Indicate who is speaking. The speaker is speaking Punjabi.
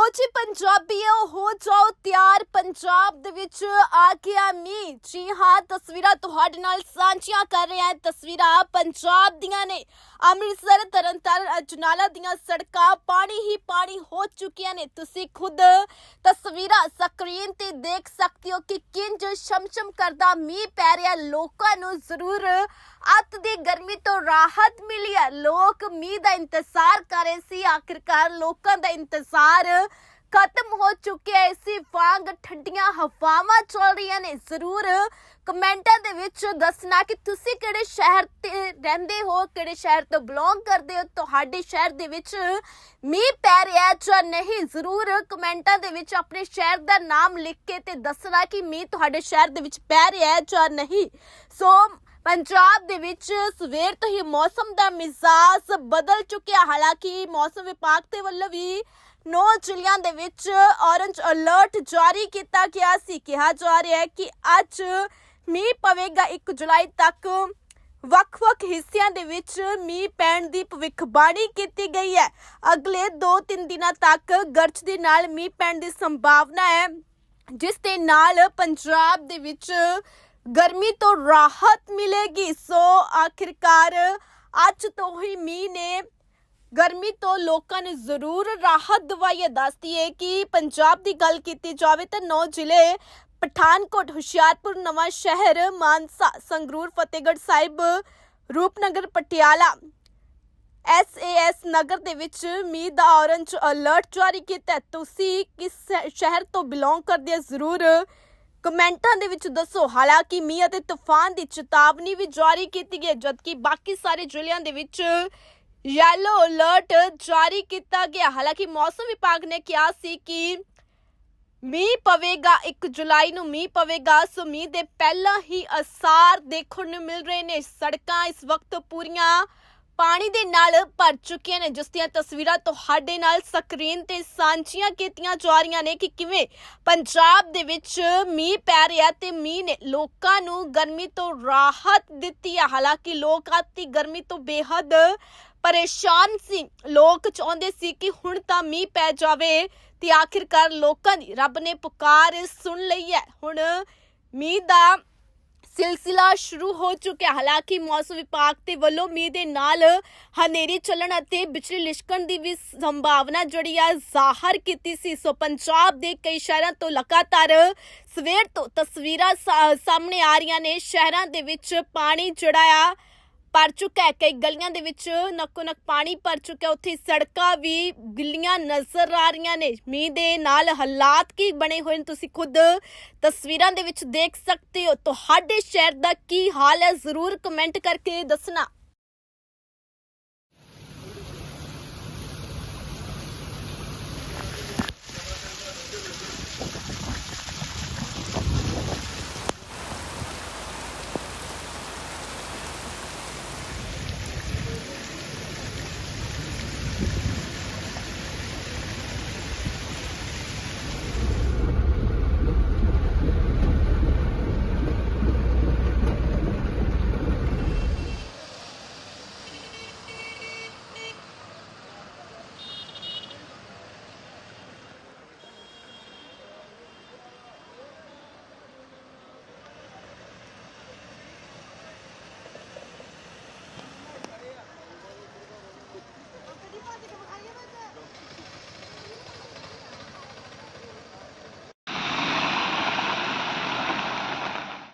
Speaker 1: ਲੋ ਜੀ ਪੰਜਾਬੀਓ ਹੋ ਜਾਓ ਤਿਆਰ ਪੰਜਾਬ ਦੇ ਵਿੱਚ ਆ ਗਿਆ ਮੀਂਹ। ਜੀ ਹਾਂ, ਤਸਵੀਰਾਂ ਤੁਹਾਡੇ ਨਾਲ ਸਾਂਝੀਆਂ ਕਰ ਰਹੇ ਹਾਂ। ਤਸਵੀਰਾਂ ਪੰਜਾਬ ਦੀਆਂ ਨੇ। ਅੰਮ੍ਰਿਤਸਰ, ਤਰਨਤਾਰਨ, ਅਜਨਾਲਾ ਦੀਆਂ ਸੜਕਾਂ ਪਾਣੀ ਹੀ ਪਾਣੀ ਹੋ ਚੁੱਕੀਆਂ ਨੇ। ਤੁਸੀਂ ਖੁਦ ਤਸਵੀਰਾਂ ਸਕਰੀਨ ਤੇ ਦੇਖ ਸਕਦੇ ਹੋ ਕਿ ਕਿੰਜ ਸ਼ਮਸ਼ਮ ਕਰਦਾ ਮੀਂਹ ਪੈ ਰਿਹਾ। ਲੋਕਾਂ ਨੂੰ ਜ਼ਰੂਰ ਅੱਤ ਦੀ ਗਰਮੀ ਤੋਂ ਰਾਹਤ ਮਿਲੀ ਹੈ। ਲੋਕ ਮੀਂਹ ਦਾ ਇੰਤਜ਼ਾਰ ਕਰ ਰਹੇ ਸੀ। ਆਖਿਰਕਾਰ ਲੋਕਾਂ ਦਾ ਇੰਤਜ਼ਾਰ ਖਤਮ ਹੋ ਚੁੱਕਿਆ ਹੈ। ਵਾਂਗ ਠੰਡੀਆਂ ਹਵਾਵਾਂ ਚੱਲ ਰਹੀਆਂ ਨੇ। ਜ਼ਰੂਰ ਕਮੈਂਟਾਂ ਦੇ ਵਿੱਚ ਦੱਸਣਾ ਕਿ ਤੁਸੀਂ ਕਿਹੜੇ ਸ਼ਹਿਰ ਤੇ ਰਹਿੰਦੇ ਹੋ, ਕਿਹੜੇ ਸ਼ਹਿਰ ਤੋਂ ਬਿਲੋਂਗ ਕਰਦੇ ਹੋ, ਤੁਹਾਡੇ ਸ਼ਹਿਰ ਦੇ ਵਿੱਚ ਮੀਂਹ ਪੈ ਰਿਹਾ ਜਾਂ ਨਹੀਂ। ਜ਼ਰੂਰ ਕਮੈਂਟਾਂ ਦੇ ਵਿੱਚ ਆਪਣੇ ਸ਼ਹਿਰ ਦਾ ਨਾਮ ਲਿਖ ਕੇ ਤੇ ਦੱਸਣਾ ਕਿ ਮੀਂਹ ਤੁਹਾਡੇ ਸ਼ਹਿਰ ਦੇ ਵਿੱਚ ਪੈ ਰਿਹਾ ਜਾਂ ਨਹੀਂ। ਸੋ ਪੰਜਾਬ ਦੇ ਵਿੱਚ ਸਵੇਰ ਤੋਂ ਹੀ ਮੌਸਮ ਦਾ ਮਿਜ਼ਾਜ ਬਦਲ ਚੁੱਕਿਆ। ਹਾਲਾਂਕਿ ਮੌਸਮ ਵਿਭਾਗ ਦੇ ਵੱਲੋਂ ਵੀ ਨੌ ਜ਼ਿਲ੍ਹਿਆਂ ਦੇ ਵਿੱਚ ਔਰੰਜ ਅਲਰਟ ਜਾਰੀ ਕੀਤਾ ਗਿਆ ਸੀ। ਕਿਹਾ ਜਾ ਰਿਹਾ ਹੈ ਕਿ ਅੱਜ ਮੀਂਹ ਪਵੇਗਾ 1 ਜੁਲਾਈ ਤੱਕ। ਵੱਖ-ਵੱਖ ਹਿੱਸਿਆਂ ਦੇ ਵਿੱਚ ਮੀਂਹ ਪੈਣ ਦੀ ਭਵਿੱਖਬਾਣੀ ਕੀਤੀ ਗਈ ਹੈ। ਅਗਲੇ 2-3 ਦਿਨਾਂ ਤੱਕ ਗਰਜ ਦੇ ਨਾਲ ਮੀਂਹ ਪੈਣ ਦੀ ਸੰਭਾਵਨਾ ਹੈ, ਜਿਸ ਦੇ ਨਾਲ ਪੰਜਾਬ ਦੇ ਵਿੱਚ ਗਰਮੀ ਤੋਂ ਰਾਹਤ ਮਿਲੇਗੀ। ਸੋ ਆਖਿਰਕਾਰ ਅੱਜ ਤੋਂ ਹੀ ਮੀਂਹ ਨੇ ਗਰਮੀ ਤੋਂ ਲੋਕਾਂ ਨੂੰ ਜ਼ਰੂਰ ਰਾਹਤ ਦਵਾਈ ਹੈ। ਦੱਸਦੀ ਹੈ ਕਿ ਪੰਜਾਬ ਦੀ ਗੱਲ ਕੀਤੀ ਜਾਵੇ ਤਾਂ ਨੌ ਜ਼ਿਲ੍ਹੇ ਪਠਾਨਕੋਟ ਹੁਸ਼ਿਆਰਪੁਰ ਨਵਾਂ ਸ਼ਹਿਰ ਮਾਨਸਾ ਸੰਗਰੂਰ ਫਤਿਹਗੜ੍ਹ ਸਾਹਿਬ ਰੂਪਨਗਰ ਪਟਿਆਲਾ। ਐਸਏਐਸ ਨਗਰ ਦੇ ਵਿੱਚ ਮੀਂਹ ਦਾ ਔਰੰਜ ਅਲਰਟ ਜਾਰੀ ਕੀਤਾ ਤੁਸੀਂ ਕਿਸ ਸ਼ਹਿਰ ਤੋਂ ਬਿਲੋਂਗ ਕਰਦੇ ਹੋ? ਜ਼ਰੂਰ ਕਮੈਂਟਾਂ ਦੇ ਵਿੱਚ ਦੱਸੋ। ਹਾਲਾਂਕਿ ਮੀਂਹ ਅਤੇ ਤੂਫਾਨ ਦੀ ਚੇਤਾਵਨੀ ਵੀ ਜਾਰੀ ਕੀਤੀ ਗਈ ਹੈ, ਜਦਕਿ ਬਾਕੀ ਸਾਰੇ ਜ਼ਿਲ੍ਹਿਆਂ ਦੇ ਵਿੱਚ ਯੈਲੋ ਅਲਰਟ ਜਾਰੀ ਕੀਤਾ ਗਿਆ ਹਾਲਾਂਕਿ ਮੌਸਮ ਵਿਭਾਗ ਨੇ ਕਿਹਾ ਸੀ ਕਿ ਮੀਂਹ ਪਵੇਗਾ 1 ਜੁਲਾਈ ਨੂੰ ਮੀਂਹ ਪਵੇਗਾ ਸੋ ਮੀਂਹ ਦੇ ਪਹਿਲਾਂ ਹੀ ਅਸਾਰ ਦੇਖਣ ਨੂੰ ਮਿਲ ਰਹੇ ਨੇ ਸੜਕਾਂ ਇਸ ਵਕਤ ਪੂਰੀਆਂ ਪਾਣੀ ਦੇ ਨਾਲ ਭਰ ਚੁੱਕੀਆਂ ਨੇ, ਜਿਸ ਦੀਆਂ ਤਸਵੀਰਾਂ ਤੁਹਾਡੇ ਨਾਲ ਸਕਰੀਨ ਤੇ ਸਾਂਝੀਆਂ ਕੀਤੀਆਂ ਜਾ ਰਹੀਆਂ ਨੇ ਕਿ ਕਿਵੇਂ ਪੰਜਾਬ ਦੇ ਵਿੱਚ ਮੀਂਹ ਪੈ ਰਿਹਾ ਤੇ ਮੀਂਹ ਨੇ ਲੋਕਾਂ ਨੂੰ ਗਰਮੀ ਤੋਂ ਰਾਹਤ ਦਿੱਤੀ ਹੈ ਹਾਲਾਂਕਿ ਲੋਕ ਆਤੀ ਗਰਮੀ ਤੋਂ ਬੇਹੱਦ ਪਰੇਸ਼ਾਨ ਸੀ। ਲੋਕ ਚਾਹੁੰਦੇ ਸੀ ਕਿ ਹੁਣ ਤਾਂ ਮੀਂਹ ਪੈ ਜਾਵੇ ਤੇ ਆਖਿਰਕਾਰ ਲੋਕਾਂ ਦੀ ਰੱਬ ਨੇ ਪੁਕਾਰ ਸੁਣ ਲਈ ਹੈ। ਹੁਣ ਮੀਂਹ ਦਾ ਸਿਲਸਿਲਾ ਸ਼ੁਰੂ ਹੋ ਚੁੱਕਿਆ ਹਾਲਾਂਕਿ ਮੌਸਮ ਵਿਭਾਗ ਦੇ ਵੱਲੋਂ ਮੀਂਹ ਦੇ ਨਾਲ ਹਨੇਰੀ ਚੱਲਣ ਅਤੇ ਬਿਜਲੀ ਲਿਸ਼ਕਣ ਦੀ ਵੀ ਸੰਭਾਵਨਾ ਜਿਹੜੀ ਆ ਜ਼ਾਹਰ ਕੀਤੀ ਸੀ ਸੋ ਪੰਜਾਬ ਦੇ ਕਈ ਸ਼ਹਿਰਾਂ ਤੋਂ ਲਗਾਤਾਰ ਸਵੇਰ ਤੋਂ ਤਸਵੀਰਾਂ ਸਾਹਮਣੇ ਆ ਰਹੀਆਂ ਨੇ ਸ਼ਹਿਰਾਂ ਦੇ ਵਿੱਚ ਪਾਣੀ ਜਿਹੜਾ ਆ ਭਰ ਚੁੱਕਾ ਹੈ। ਕਈ ਗਲੀਆਂ ਦੇ ਵਿੱਚ ਨੱਕੋ ਨੱਕ ਪਾਣੀ ਭਰ ਚੁੱਕਾ ਹੈ। ਉੱਥੇ ਸੜਕਾਂ ਵੀ ਗਿੱਲੀਆਂ ਨਜ਼ਰ ਆ ਰਹੀਆਂ ਨੇ। ਮੀਂਹ ਦੇ ਨਾਲ ਹਾਲਾਤ ਕੀ ਬਣੇ ਹੋਏ ਨੇ ਤੁਸੀਂ ਖੁਦ ਤਸਵੀਰਾਂ ਦੇ ਵਿੱਚ ਦੇਖ ਸਕਦੇ ਹੋ। ਤੁਹਾਡੇ ਸ਼ਹਿਰ ਦਾ ਕੀ ਹਾਲ ਹੈ? ਜ਼ਰੂਰ ਕਮੈਂਟ ਕਰਕੇ ਦੱਸਣਾ।